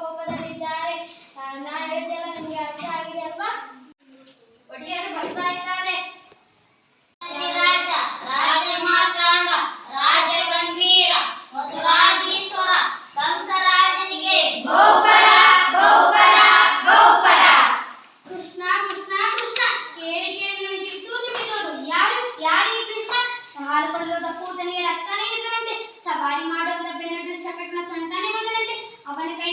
ಕೋಪದಲ್ಲಿದ್ದಾರೆ. ನಾಳೆಲ್ಲ ನಿಮಗೆ ಅರ್ಥ ಆಗಿದೆ ಅಲ್ವಾ? ಬರ್ತಾ ಇದ್ದಾರೆ. ಗಂಭೀರ ಕೃಷ್ಣ ಯಾರು ಕೃಷ್ಣ? ಸವಾರಿ ಮಾಡುವಂತ ಬೆನ್ನಡಿದ ಶಕಟ್ನ ಸಂತಾನೆ ಅವನ ಕೈ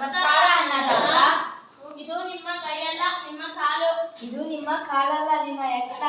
ನಮಸ್ಕಾರ ಅನ್ನದಾತ. ಇದು ನಿಮ್ಮ ಕೈಯಲ್ಲ ನಿಮ್ಮ ಕಾಲು. ಇದು ನಿಮ್ಮ ಕಾಲಲ್ಲ ನಿಮ್ಮ ಎಕ್ಕಡ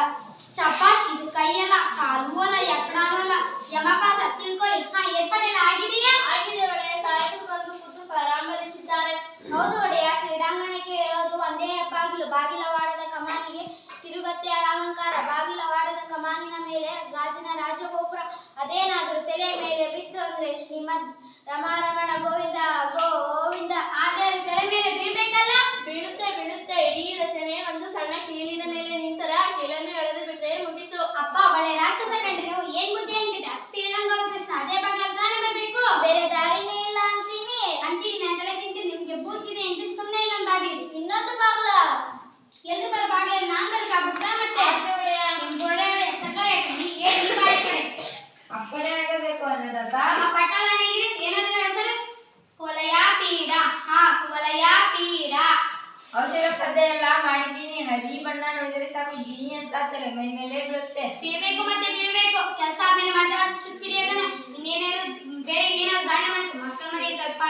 ಶಪಾಶ್ ಇದು ಕೈಯಲ್ಲ ಕಾಲು ಅಲ್ಲ ಎಕ್ಕಡನೂ ಅಲ್ಲ. ಯಮಪ್ಪ ಸಚ್ಚಿಲ್ಕೊಳ್ಳಿ ಹಾ ಏರ್ಪಡೆಲ್ಲ ಆಗಿದೆಯಾ? ಆಗಿದೆ ಒಡೆ. ಸಾಹೇಬರು ಬಂದು ಖುದ್ದು ಪರಾಮರಿಸಿದ್ದಾರೆ ಹೌದು ಒಡೆಯ ಕ್ರೀಡಾಂಗಣಕ್ಕೆ ಇರೋದು ಒಂದೇ ಬಾಗಿಲು. ಬಾಗಿಲವಾಡದ ಕಮಾನಿಗೆ ತಿರುಗತ್ತೆ ಅಲಂಕಾರ. ಬಾಗಿಲವಾಡ ಕಮಾನಿನ ಮೇಲೆ ಗಾಜಿನ ರಾಜಗೋಪುರ ಅದೇನಾದರೂ ತಲೆ ಮೇಲೆ ಬಿತ್ತು ಅಂದ್ರೆ ಶ್ರೀಮದ್ ರಮಾರಮಣ ಗೋವಿಂದ ಗೋವಿಂದ. ಆದರೆ ತಲೆ ಮೇಲೆ ಬೀಳ್ಬೇಕಲ್ಲ? ಬೀಳುತ್ತೆ ಬೀಳುತ್ತೆ. ಇಡೀ ರಚನೆ ಒಂದು ಸಣ್ಣ ಕೀಲಿನ ಮೇಲೆ ನಿಂತರ ಕೀಲನ್ನು ಎಳೆದು ಬಿಟ್ರೆ ಮುಗಿತು. ಅಪ್ಪ ಒಳ್ಳೆ ರಾಕ್ಷಸ ಕಂಡ್ರೆ. ನೀವು ಏನ್ ಬುದ್ಧಿ ಅಂದ್ಬಿಟ್ಟ? ಪಿಳ್ಳಂಗ ಕೃಷ್ಣ ಅದೇ ಬಗ್ಗೆ ತಾನೇ ಬರ್ಬೇಕು? ಬೇರೆ ದಾರಿನೇ ಇಲ್ಲ ಅಂತೀನಿ. ಅಂತೀರಿ ನನ್ನ ತಲೆ ತಿಂತೀನಿ. ನಿಮ್ಗೆ ಬೂತಿದೆ ಅಂತ ಸುಮ್ಮನೆ ಇನ್ನೊಂದು ಬಾಗಿಲು ಇನ್ನೊಂದು ಬಾಗಿಲ ಎಲ್ಲಿ ಬರೋ ಬಾಗಿಲಲ್ಲಿ ನಾನ್ ಬರ್ಬೇಕಾಗುತ್ತಾ ಮತ್ತೆ ಆದ್ರೆ ಒಡೆಯ ನಿಮ್ ಗೋಡೆ ಒಡೆ ಸಕ್ಕರೆ ಏನ್ ಈ ಬಾಯಿ ಕಡೆ ಅಪ್ಪಣೆ ಆಗಬೇಕು ಅನ್ನದಾತ ನಮ್ಮ ಪಟ್ಟಣನಿಗೆ ಏನಾದ್ರು ಹೆಸರು ಕೊಲಯ ಪೀಡ ಹಾ ಕೊಲಯ ಪೀಡ ಔಷಧ ಪದ್ಯ ಎಲ್ಲ ಮಾಡಿದ್ದೀನಿ. ಹಳದಿ ಬಣ್ಣ ನೋಡಿದ್ರೆ ಸಾಕು ಗಿಣಿ ಅಂತ ತಲೆ ಮೈ ಮೇಲೆ ಬೀಳುತ್ತೆ. ಬೀಳ್ಬೇಕು ಮತ್ತೆ ಬೀಳ್ಬೇಕು ಕೆಲಸ ಆದ್ಮೇಲೆ ಮಾತಾಡ ಸುತ್ತಿರಿ ಅದನ್ನ ಇನ್ನೇನೇನು ಬೇರೆ ಇನ್ನೇನಾದ್ರು ದಾನ ಮಾಡ್ತೀವಿ. ಮಕ್ಕಳ ಮನೆಗೆ ಸ್ವಲ್ಪ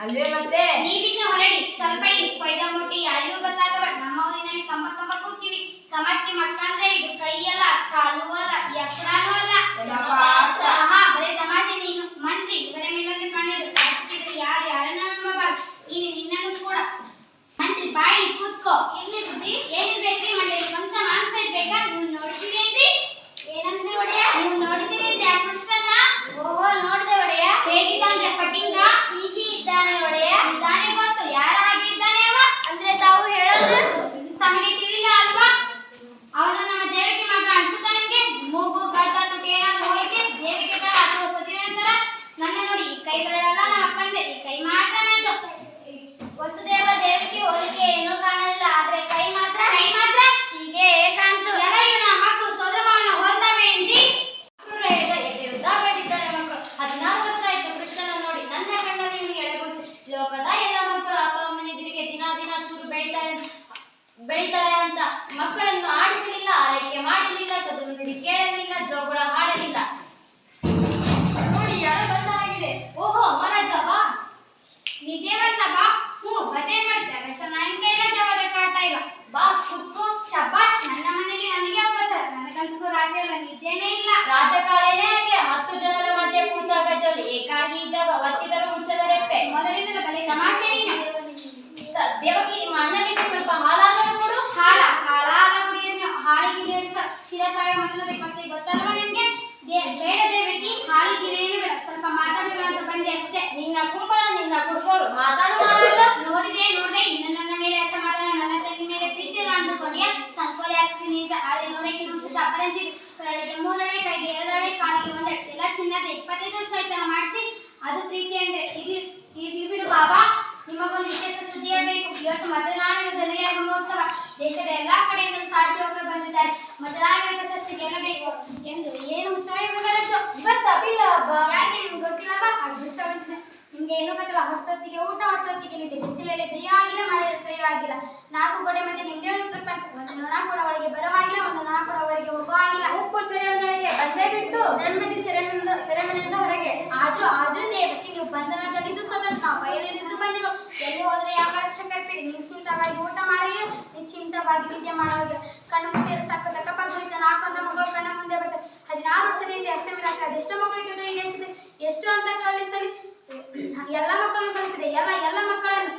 ಅಂದ್ರೆ ಮತ್ತೆ? ನೀವಿನ್ನ ಹೊರಡಿ. ಸ್ವಲ್ಪ ಇದು ಕೊಯ್ದ ಮುಟ್ಟಿ ಯಾರಿಗೂ ಗೊತ್ತಾಗಬಾರ್ದು ನಮ್ಮ ಊರಿನಲ್ಲಿ ಕಂಬ ಕಂಬ ಕೂಗ್ತೀವಿ ಕಮಕ್ಕೆ ಮಕ್ಕಂದ್ರೆ ಇದು ಕೈಯಲ್ಲ ಕಾಲು ಅಲ್ಲ ಎಕ್ಕಡಾನು ಅಲ್ಲ ಎಲ್ಲ ಪಾಶ. ಆಹಾ, ಬರೀ ತಮಾಷೆ ನೀನು ಮಂತ್ರಿ ಇವರ ಮೇಲೊಂದು ಕಣ್ಣಿಡು ರಾಜಕೀಯದಲ್ಲಿ ಯಾರು ಯಾರನ್ನ ನಂಬಬಾರ್ದು ನೀನು ನಿನ್ನನ್ನು ಕೂಡ ಮಂತ್ರಿ ಬಾಯಿ ಕೂತ್ಕೋ ಇರ್ಲಿ ಬುದ್ಧಿ ಏನಿರ್ಬೇಕ್ರಿ ಮಂಡಳಿ ಕೊಂಚ ಮಾಂಸ ಇರ್ಬೇಕಾ ನೀವು ನೋಡಿದ್ದೀರೇನ್ರಿ ಏನಂದ್ರಿ ಒಡೆಯ ನೀವು ನೋಡಿದ್ದೀರೇನ್ರಿ ಆ ಕೃಷ್ಣನ ಓಹೋ ನೋಡಿದೆ ಒಡೆಯ ಹೇಗಿದ್ದಾನ್ರಿ ಪಟ್ಟಿಂಗ ಹೀಗೆ ಇದ್ದಾನೆ ಒಡೆಯ ಇದ್ದಾನೆ ಗೊತ್ತು ಯಾರ ಹಾಗೆ ಇದ್ದಾನೆ ಅವ ಅಂದ್ರೆ ತಾವು ಹೇಳೋದು ತಮಗೆ ತಿಳಿಲ್ಲ ಅಲ್ವಾ ಅವನು ನಮ್ಮ ದೇವಕ್ಕೆ ಮಗ ಅನ್ಸುತ್ತಾ ನಿಮ್ಗೆ ಮೂಗು ಗದ್ದ ತುಟಿ ಏನಾದ್ರು ಹೋಲಿಕೆ ದೇವಿಗೆ ತರ ಅಥವಾ ಸತಿವೆ ಅಂತಾರ ನನ್ನ ನೋಡಿ ಈ ಕೈ ಬರಲ್ಲ ನಮ್ಮ ಅಪ್ಪಂದೆ ಈ ಕೈ ಮಾತ್ರ ವಸುದೇವ ದೇವಿಗೆ ಹೋಲಿಕೆ ಏನೂ ಶಿರಸಾಯ ಮಂತ್ರದ ಬಗ್ಗೆ ಗೊತ್ತಲ್ವಾ ನಿಮ್ಗೆ? ದೇ- ಬೇಡ ದೇವಕಿ ಹಾಲಿಗೆ ಏನು ಬೇಡ. ಸ್ವಲ್ಪ ಮಾತಾಡೋಣ ಅಂತ ಬಂದೆ ಅಷ್ಟೇ. ನಿನ್ನ ಕುಂಬಳ ನಿನ್ನ ಕುಡುಗೋಲು. ಮಾತಾಡು ನೋಡಿದ್ರೆ ನೋಡಿದ್ರೆ ಇನ್ನು ನನ್ನ ಮೇಲೆ ಅಸಮಾಧಾನ ನನ್ನ ತಂಗಿ ಮೇಲೆ ಪ್ರೀತಿ ಇಲ್ಲ ಅಂದುಕೊಂಡ್ಯ? ಸಂಕೋಲೆ ಹಾಕ್ತೀನಿ ಆದ್ರೆ ನೋಡಕ್ಕೆ ನುಸುತ್ತ ಅಪರಂಜಿ ಕರಳಿಗೆ ಮೂರಳೆ ಕೈಗೆ ಎರಡಳೆ ಕಾಲಿಗೆ ಒಂದಳೆ ಎಲ್ಲ ಚಿನ್ನದ ಇಪ್ಪತ್ತೈದು. ಗೆಲ್ಲಬೇಕು ಎಂದು ಏನು ಉತ್ಸವ ಹುಡುಗರದ್ದು ಇವತ್ತು ಅಭಿಲ ಹಬ್ಬ. ಯಾಕೆ ನಿಮ್ಗೆ ಗೊತ್ತಿಲ್ಲವಾ ಅದೃಷ್ಟವಂತಿದೆ ನಿಮ್ಗೆ ಏನು ಗೊತ್ತಿಲ್ಲ. ಹೊತ್ತೊತ್ತಿಗೆ ಊಟ ಹೊತ್ತೊತ್ತಿಗೆ ನಿದ್ದೆ. ಬಿಸಿಲಲ್ಲಿ ಬೇಯೋ ಆಗಿಲ್ಲ ಮಳೆ ತೊಯ್ಯೋ ಆಗಿಲ್ಲ ನಾಲ್ಕು ಗೋಡೆ ಮಧ್ಯೆ ನಿಮ್ದೇ ಒಂದು ಪ್ರಪಂಚ. ಒಂದು ನೊಣ ಕೂಡ ಒಳಗೆ ಬರೋ ಆಗಿಲ್ಲ ಒಂದು ನೊಣ ಕೂಡ ಹೊರಗೆ ಹೋಗೋ ಆಗಿಲ್ಲ ಉಪ್ಪು ಸೆರೆಯೊಳಗೆ ಬಂದೇ ಬಿಟ್ಟು ನೆಮ್ಮದಿ ಸೆರೆಮನೆಯಿಂದ ಸೆರೆಮನೆಯಿಂದ ಹೊರಗೆ. ಆದ್ರೂ ಆದ್ರೂ ದೇವಕ್ಕೆ ನೀವು ಬಂಧನದಲ್ಲಿದ್ದು ಸ್ವತಂತ್ರ. ಬಯಲಿದ್ದು ಬಂದಿರೋ. ಎಲ್ಲಿ ಹೋದ್ರೆ ಯಾವ ರಕ್ಷಕರ ಬಿಡಿ ನಿಶ್ಚಿಂತವಾಗಿ ಊಟ ಮಾಡಿಲ್ಲ ನಿಶ್ಚಿಂತವಾಗಿ ನಿದ್ದೆ ಮಾಡೋದು ಕಣ್ಣು ರಾತ್ರಿ ಅದೆಷ್ಟೋ ಮಕ್ಕಳು ಇಟ್ಟಿದ್ದು ಈ ದೇಶದ ಎಷ್ಟು ಅಂತ ಕಲಿಸಲಿ, ಎಲ್ಲ ಮಕ್ಕಳನ್ನು ಕಲಿಸಿದೆ, ಎಲ್ಲ ಎಲ್ಲ ಮಕ್ಕಳನ್ನು.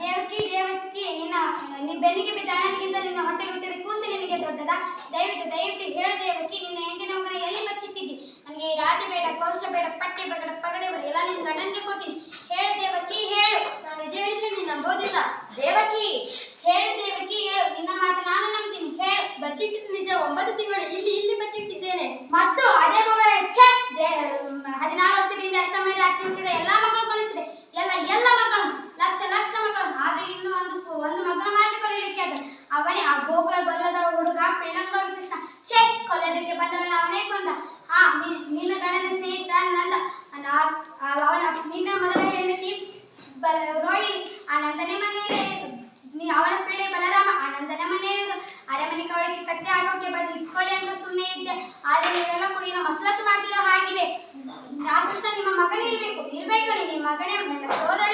ದೇವಕ್ಕೆ ದೇವಕಿ ದೇವಕಿ, ನಿನ್ನ ನಿನ್ನ ಬೆನ್ನಿಗೆ ಬಿದ್ದ ಅಣ್ಣನಿಗಿಂತ ನಿನ್ನ ಹೊಟ್ಟೆ ಹುಟ್ಟಿದ ಕೂಸು ನಿನಗೆ ದೊಡ್ಡದ? ದಯವಿಟ್ಟು ದಯವಿಟ್ಟು ಹೇಳ ದೇವಕಿ, ನಿನ್ನ ಹೆಂಡಿನ ಮಗನ ಎಲ್ಲಿ ಬಚ್ಚಿಟ್ಟಿದ್ದಿ? ನನಗೆ ಈ ರಾಜ ಬೇಡ ಕೌಶ ಬೇಡ, ಪಟ್ಟಿ ಬೇಡ ಪಗಡೆ ಬೇಡ ಎಲ್ಲ ನಿನ್ನ ಗಂಡನಿಗೆ ಕೊಟ್ಟಿದ್ದೀನಿ ಹೇಳ ದೇವಕಿ, ಹೇಳು. ನಾನು ನಿಜವೇನು ನಿನ್ನ ನಂಬೋದಿಲ್ಲ. ದೇವಕಿ! ನಿಮ್ಮ ಮಗನಿರ್ಬೇಕು. ಇರ್ಬೇಕು ನಿಮ್ಮ ಮಗನೇ ನನ್ನ ಸೋದರ